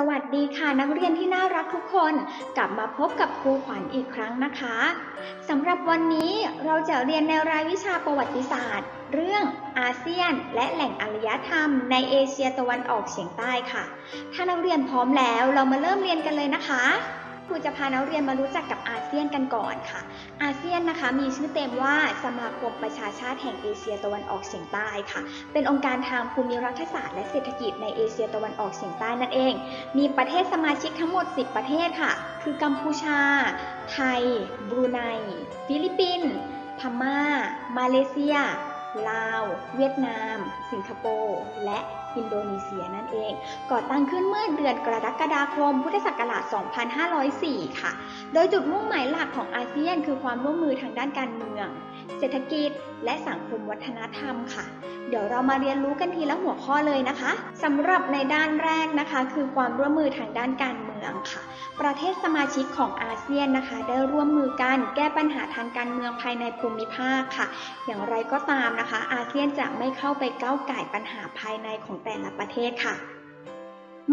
สวัสดีค่ะนักเรียนที่น่ารักทุกคน กลับมาพบกับครูขวัญอีกครั้งนะคะสำหรับวันนี้เราจะเรียนในรายวิชาประวัติศาสตร์ เรื่องอาเซียน และแหล่งอารยธรรม ในเอเชียตะวันออกเฉียงใต้ค่ะ ถ้านักเรียนพร้อมแล้วเรามาเริ่มเรียนกันเลยนะคะ ครูจะพานักเรียนมารู้จักกับอาเซียนกันก่อนค่ะ อาเซียนนะคะมีชื่อเต็มว่าสมาคมประชาชาติแห่งเอเชียตะวันออกเฉียงใต้ค่ะ เป็นองค์การทางภูมิรัฐศาสตร์และเศรษฐกิจในเอเชียตะวันออกเฉียงใต้นั่นเอง มีประเทศสมาชิกทั้งหมด 10 ประเทศค่ะ คือกัมพูชา ไทย บรูไน ฟิลิปปินส์ พม่า มาเลเซีย ลาว เวียดนาม สิงคโปร์ และอินโดนีเซียนั่นเอง ก่อตั้งขึ้นเมื่อเดือนกรกฎาคม พุทธศักราช 2504 ค่ะ โดยจุดมุ่งหมายหลักของอาเซียน คือความร่วมมือทางด้านการเมือง เศรษฐกิจ และสังคมวัฒนธรรมค่ะ เดี๋ยวเรามาเรียนรู้กันทีละหัวข้อเลยนะคะสำหรับในด้านแรกนะคะ คือความร่วมมือทางด้านการ เมืองค่ะ ประเทศสมาชิกของอาเซียนนะคะ ได้ร่วมมือกันแก้ปัญหาทางการเมืองภายในภูมิภาคค่ะ อย่างไรก็ตามนะคะ อาเซียนจะไม่เข้าไปก้าวไก่ปัญหาภายในของแต่ละประเทศค่ะ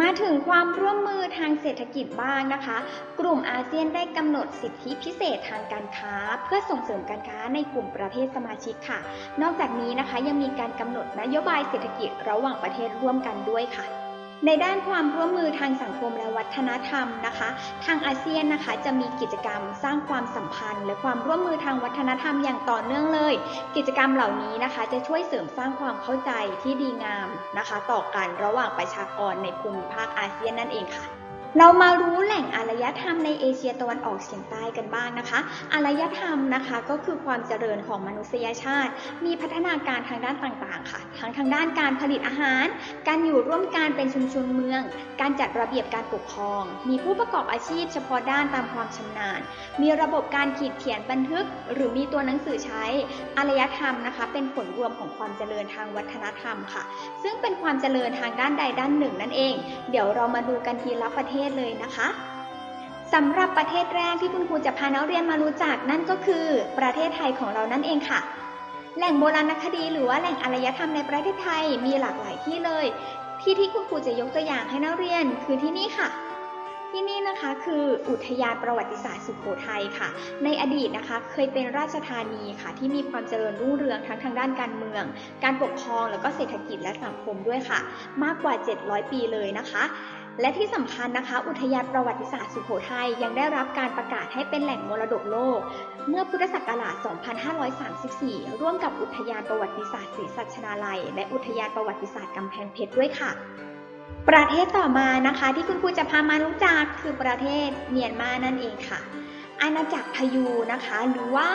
มาถึงความร่วมมือทางเศรษฐกิจบ้างนะคะ กลุ่มอาเซียนได้กำหนดสิทธิพิเศษทางการค้า เพื่อส่งเสริมการค้าในกลุ่มประเทศสมาชิกค่ะ นอกจากนี้นะคะยังมีการกำหนดนโยบายเศรษฐกิจระหว่างประเทศร่วมกันด้วยค่ะ ในด้านความร่วมมือทางสังคมและวัฒนธรรมนะคะ ทางอาเซียนนะคะจะมีกิจกรรมสร้างความสัมพันธ์ และความร่วมมือทางวัฒนธรรมอย่างต่อเนื่องเลย กิจกรรมเหล่านี้นะคะ จะช่วยเสริมสร้างความเข้าใจที่ดีงามนะคะ ต่อกันระหว่างประชากรในภูมิภาคอาเซียนนั่นเองค่ะ เรามารู้แหล่งอารยธรรมในเอเชียตะวันออกเฉียงใต้กันบ้างนะคะ อารยธรรมนะคะก็คือความเจริญของมนุษยชาติ มีพัฒนาการทางด้านต่างๆ ค่ะ ทั้งทางด้านการผลิตอาหาร การอยู่ร่วมกันเป็นชุมชนเมือง การจัดระเบียบการปกครอง มีผู้ประกอบอาชีพเฉพาะด้านตามความชำนาญ มีระบบการขีดเขียนบันทึก หรือมีตัวหนังสือใช้ อารยธรรมนะคะ เป็นผลรวมของความเจริญทางวัฒนธรรมค่ะ ซึ่งเป็นความเจริญทางด้านใดด้านหนึ่งนั่นเอง เดี๋ยวเรามาดูกันทีละประเทศเลยนะคะสำหรับประเทศแรกที่คุณครูจะพานักเรียนมารู้จักนั่นก็คือประเทศไทยของเรานั่นเองค่ะ แหล่งโบราณคดีหรือว่าแหล่งอารยธรรมในประเทศไทยมีหลากหลายที่เลย ที่ที่คุณครูจะยกตัวอย่างให้นักเรียนคือที่นี่ค่ะที่นี่นะคะคืออุทยานประวัติศาสตร์สุโขทัยค่ะ ในอดีตนะคะเคยเป็นราชธานีค่ะ ที่มีความเจริญรุ่งเรืองทั้งทางด้านการเมือง การปกครองแล้วก็เศรษฐกิจและสังคมด้วยค่ะ มากกว่า 700 ปีเลยนะคะ และที่สำคัญนะคะ อุทยานประวัติศาสตร์สุโขทัยยังได้รับการประกาศให้เป็นแหล่งมรดกโลก เมื่อพุทธศักราช 2534 ร่วมกับอุทยานประวัติศาสตร์ศรีสัชนาลัย และอุทยานประวัติศาสตร์กำแพงเพชรด้วยค่ะ ประเทศต่อมานะคะ ที่คุณครูจะพามารู้จักคือประเทศเมียนมานั่นเองค่ะอาณาจักรพยูนะคะ หรือว่า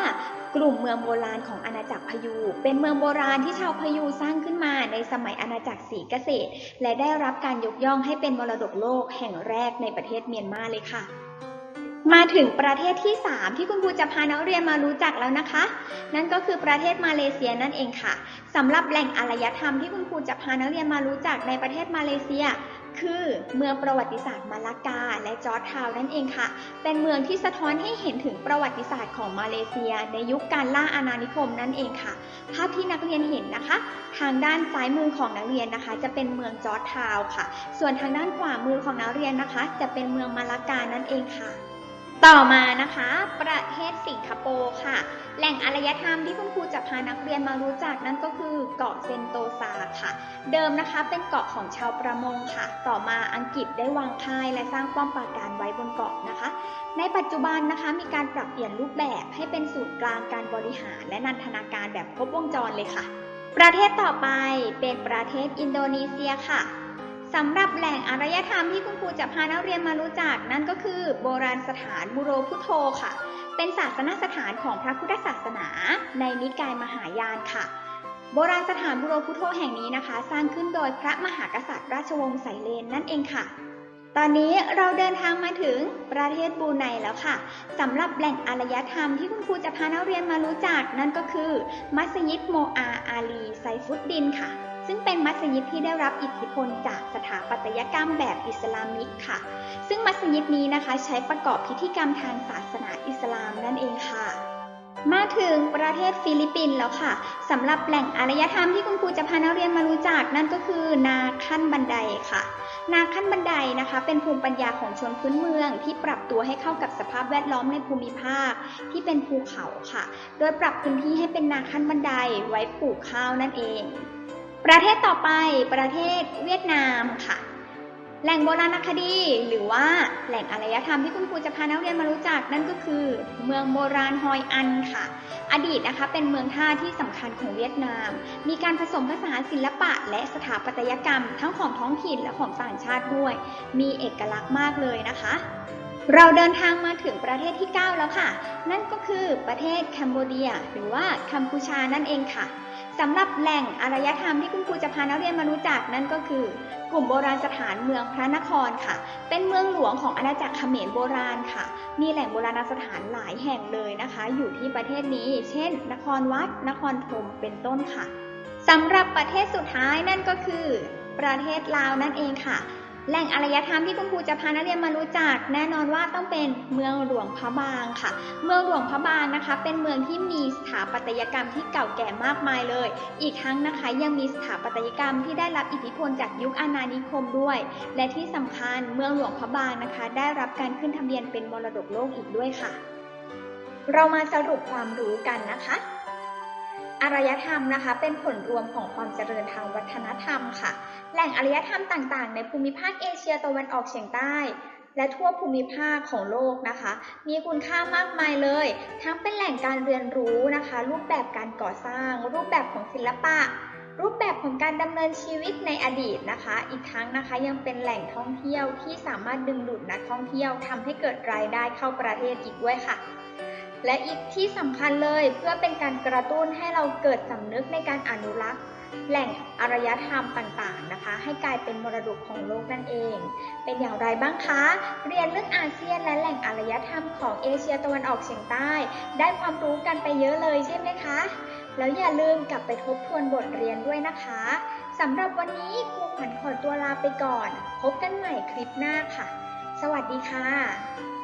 กลุ่มเมืองโบราณของอาณาจักรพยู เป็นเมืองโบราณที่ชาวพยูสร้างขึ้นมาในสมัยอาณาจักรศรีเกษตร และได้รับการยกย่องให้เป็นมรดกโลกแห่งแรกในประเทศเมียนมาเลยค่ะ มาถึงประเทศที่ 3 ที่คุณครูจะพานักเรียนมารู้จักแล้วนะคะ นั่นก็คือประเทศมาเลเซียนั่นเองค่ะสำหรับแหล่งอารยธรรมที่คุณครูจะพานักเรียนมารู้จักในประเทศมาเลเซีย คือเมืองประวัติศาสตร์มาลากา และจอร์ทาวน์นั่นเองค่ะ เป็นเมืองที่สะท้อนให้เห็นถึงประวัติศาสตร์ของมาเลเซีย ในยุคการล่าอาณานิคมนั่นเองค่ะ ภาพที่นักเรียนเห็นนะคะ ทางด้านซ้ายมือของนักเรียนนะคะ จะเป็นเมืองจอร์ทาวน์ค่ะ ส่วนทางด้านขวามือของนักเรียนนะคะ จะเป็นเมืองมาลากานั่นเองค่ะ ต่อมานะคะ ประเทศสิงคโปร์ค่ะ แหล่งอารยธรรมที่คุณครูจะพานักเรียนมารู้จักนั่นก็คือเกาะเซนโตซาค่ะ เดิมนะคะเป็นเกาะของชาวประมงค่ะ ต่อมาอังกฤษได้วางค่ายและสร้างป้อมปราการไว้บนเกาะนะคะ ในปัจจุบันนะคะมีการปรับเปลี่ยนรูปแบบให้เป็นศูนย์กลางการบริหาร และนันทนาการแบบครบวงจรเลยค่ะ ประเทศต่อไปเป็นประเทศอินโดนีเซียค่ะ สำหรับแหล่งอารยธรรมที่คุณครูจะพานักเรียนมารู้จัก นั่นก็คือ โบราณสถานบุโรพุทโธค่ะ เป็นศาสนสถานของพระพุทธศาสนา ในนิกายมหายานค่ะ โบราณสถานบุโรพุทโธแห่งนี้นะคะ สร้างขึ้นโดยพระมหากษัตริย์ราชวงศ์ไสเลนนั่นเองค่ะ ตอนนี้เราเดินทางมาถึงประเทศบรูไนแล้วค่ะสำหรับแหล่งอารยธรรมที่คุณครูจะพานักเรียนมารู้จัก นั่นก็คือ มัสยิดโมอาอาลีไซฟุดดินค่ะ ซึ่งเป็นมัสยิดที่ได้รับอิทธิพลจากสถาปัตยกรรมแบบอิสลามิกค่ะ ซึ่งมัสยิดนี้นะคะใช้ประกอบพิธีกรรมทางศาสนาอิสลามนั่นเองค่ะ มาถึงประเทศฟิลิปปินส์แล้วค่ะสำหรับแหล่งอารยธรรมที่คุณครูจะพานักเรียนมารู้จักนั่นก็คือนาขั้นบันไดค่ะนาขั้นบันไดนะคะ เป็นภูมิปัญญาของชนพื้นเมือง ที่ปรับตัวให้เข้ากับสภาพแวดล้อมในภูมิภาคที่เป็นภูเขาค่ะ โดยปรับพื้นที่ให้เป็นนาขั้นบันไดไว้ปลูกข้าวนั่นเอง ประเทศต่อไปประเทศเวียดนามค่ะ แหล่งโบราณคดีหรือว่าแหล่งอารยธรรมที่คุณครูจะพานักเรียนมารู้จักนั่นก็คือ เมืองโบราณฮอยอันค่ะ อดีตนะคะเป็นเมืองท่าที่สำคัญของเวียดนาม มีการผสมผสานศิลปะ และสถาปัตยกรรม ทั้งของท้องถิ่นและของต่างชาติด้วย มีเอกลักษณ์มากเลยนะคะเราเดินทางมาถึงประเทศที่ 9 แล้วค่ะ นั่นก็คือประเทศแคนโบเดีย หรือว่ากัมพูชานั่นเองค่ะ สำหรับแหล่งอารยธรรมที่คุณครูจะพานักเรียนมารู้จักนั่นก็คือ กลุ่มโบราณสถานเมืองพระนครค่ะ เป็นเมืองหลวงของอาณาจักรเขมรโบราณค่ะ มีแหล่งโบราณสถานหลายแห่งเลยนะคะ อยู่ที่ประเทศนี้ เช่น นครวัด นครธมเป็นต้นค่ะสำหรับประเทศสุดท้ายนั่นก็คือ ประเทศลาวนั่นเองค่ะ แหล่งอารยธรรมที่คุณครูจะพานักเรียนมารู้จัก แน่นอนว่าต้องเป็นเมืองหลวงพระบางค่ะ เมืองหลวงพระบางนะคะ เป็นเมืองที่มีสถาปัตยกรรมที่เก่าแก่มากมายเลย อีกทั้งนะคะยังมีสถาปัตยกรรมที่ได้รับอิทธิพลจากยุคอาณานิคมด้วย และที่สำคัญเมืองหลวงพระบางนะคะ ได้รับการขึ้นทะเบียนเป็นมรดกโลกอีกด้วยค่ะ เรามาสรุปความรู้กันนะคะ อารยธรรมนะคะ เป็นผลรวมของความเจริญทางวัฒนธรรมค่ะ แหล่งอารยธรรมต่างๆ ในภูมิภาคเอเชียตะวันออกเฉียงใต้ และทั่วภูมิภาคของโลกนะคะ มีคุณค่ามากมายเลย ทั้งเป็นแหล่งการเรียนรู้นะคะ รูปแบบการก่อสร้าง รูปแบบของศิลปะ รูปแบบของการดำเนินชีวิตในอดีตนะคะ อีกทั้งนะคะยังเป็นแหล่งท่องเที่ยวที่สามารถดึงดูดนักท่องเที่ยวทำให้เกิดรายได้เข้าประเทศอีกด้วยค่ะ และอีกที่สำคัญเลยเพื่อเป็นการกระตุ้นให้เราเกิดสำนึกในการอนุรักษ์ แหล่งอารยธรรมต่างๆนะคะ ให้กลายเป็นมรดกของโลกนั่นเอง เป็นอย่างไรบ้างคะ เรียนเรื่องอาเซียนและแหล่งอารยธรรมของเอเชียตะวันออกเฉียงใต้ ได้ความรู้กันไปเยอะเลยใช่ไหมคะ แล้วอย่าลืมกลับไปทบทวนบทเรียนด้วยนะคะสำหรับวันนี้ครูขวัญขอตัวลาไปก่อน พบกันใหม่คลิปหน้าค่ะ สวัสดีค่ะ